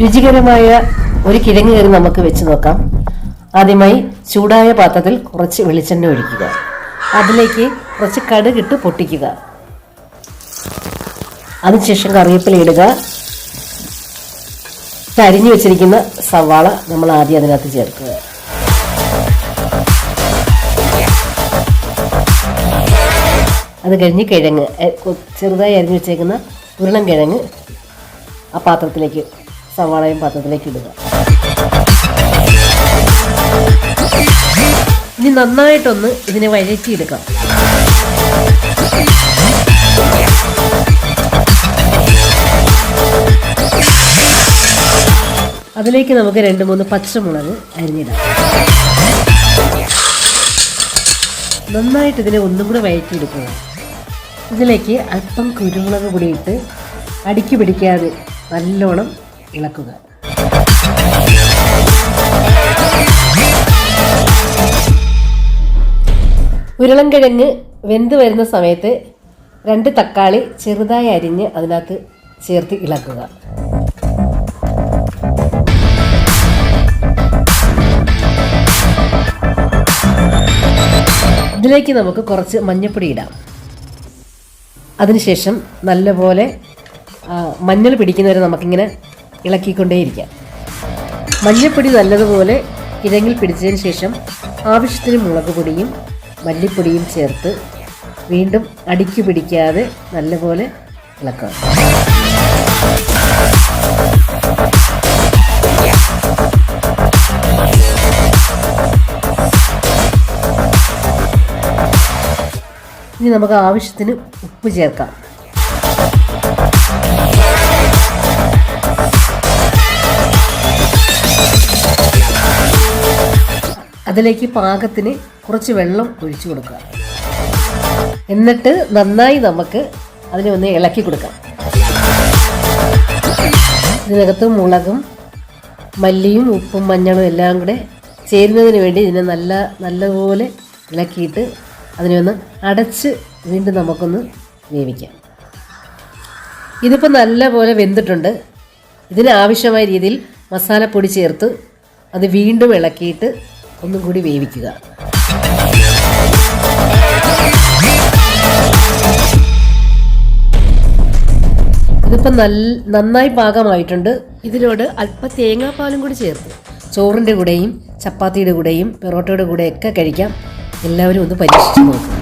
രുചികരമായ ഒരു കിഴങ്ങ് കറി നമുക്ക് വെച്ച് നോക്കാം. ആദ്യമായി ചൂടായ പാത്രത്തിൽ കുറച്ച് വെളിച്ചെണ്ണ ഒഴിക്കുക. അതിലേക്ക് കുറച്ച് കടുകിട്ട് പൊട്ടിക്കുക. അതിനുശേഷം കറിവേപ്പില ഇടുക. വെച്ചിരിക്കുന്ന സവാള നമ്മൾ ആദ്യം അതിനകത്ത് ചേർക്കുക. അത് കഴിഞ്ഞ് കിഴങ്ങ് ചെറുതായി അരിഞ്ഞു വെച്ചേക്കുന്ന ഉരുളൻ കിഴങ്ങ് ആ പാത്രത്തിലേക്ക് സവാളയും പാത്രത്തിലേക്ക് ഇടുക. ഇനി നന്നായിട്ടൊന്ന് ഇതിനെ വഴറ്റിയെടുക്കാം. അതിലേക്ക് നമുക്ക് രണ്ട് മൂന്ന് പച്ചമുളക് അരിഞ്ഞിടാം. നന്നായിട്ട് ഇതിനെ ഒന്നും കൂടെ വഴറ്റിയെടുക്കുക. ഇതിലേക്ക് അല്പം കുരുമുളക് കൂടിയിട്ട് അടുക്കി പിടിക്കാതെ നല്ലോണം ഇളക്കുക. ഉരുളൻകിഴങ്ങ് വെന്ത് വരുന്ന സമയത്ത് രണ്ട് തക്കാളി ചെറുതായി അരിഞ്ഞ് അതിനകത്ത് ചേർത്ത് ഇളക്കുക. ഇതിലേക്ക് നമുക്ക് കുറച്ച് മഞ്ഞൾപ്പൊടി ഇടാം. അതിനുശേഷം നല്ലപോലെ മഞ്ഞൾ പിടിക്കുന്നവരെ നമുക്കിങ്ങനെ ഇളക്കിക്കൊണ്ടേയിരിക്കാം. മഞ്ഞൾപ്പൊടി നല്ലതുപോലെ കിഴങ്ങിൽ പിടിച്ചതിന് ശേഷം ആവശ്യത്തിന് മുളക് പൊടിയും മല്ലിപ്പൊടിയും ചേർത്ത് വീണ്ടും അടിക്കു പിടിക്കാതെ നല്ലപോലെ ഇളക്കുക. ഇനി നമുക്ക് ആവശ്യത്തിന് ഉപ്പ് ചേർക്കാം. അതിലേക്ക് പാകത്തിന് കുറച്ച് വെള്ളം ഒഴിച്ചു കൊടുക്കുക. എന്നിട്ട് നന്നായി നമുക്ക് അതിനെ ഒന്ന് ഇളക്കി കൊടുക്കാം. ഇതിനകത്ത് മുളകും മല്ലിയും ഉപ്പും മഞ്ഞളും എല്ലാം കൂടെ ചേരുന്നതിന് വേണ്ടി ഇതിനെ നല്ല നല്ലപോലെ ഇളക്കിയിട്ട് അതിനെ ഒന്ന് അടച്ച് വീണ്ടും നമുക്കൊന്ന് വേവിക്കാം. ഇതിപ്പോൾ നല്ലപോലെ വെന്തിട്ടുണ്ട്. ഇതിന് ആവശ്യമായ രീതിയിൽ മസാലപ്പൊടി ചേർത്ത് അത് വീണ്ടും ഇളക്കിയിട്ട് ഒന്നും കൂടി വേവിക്കുക. ഇതിപ്പോൾ നല്ല നന്നായി പാകമായിട്ടുണ്ട്. ഇതിനോട് അല്പം തേങ്ങാപ്പാലും കൂടി ചേർത്ത്. ചോറിന്റെ കൂടെയും ചപ്പാത്തിയുടെ കൂടെയും പെറോട്ടയുടെ കൂടെയൊക്കെ കഴിക്കാം. എല്ലാവരും ഒന്ന് പരീക്ഷിച്ച് നോക്കുക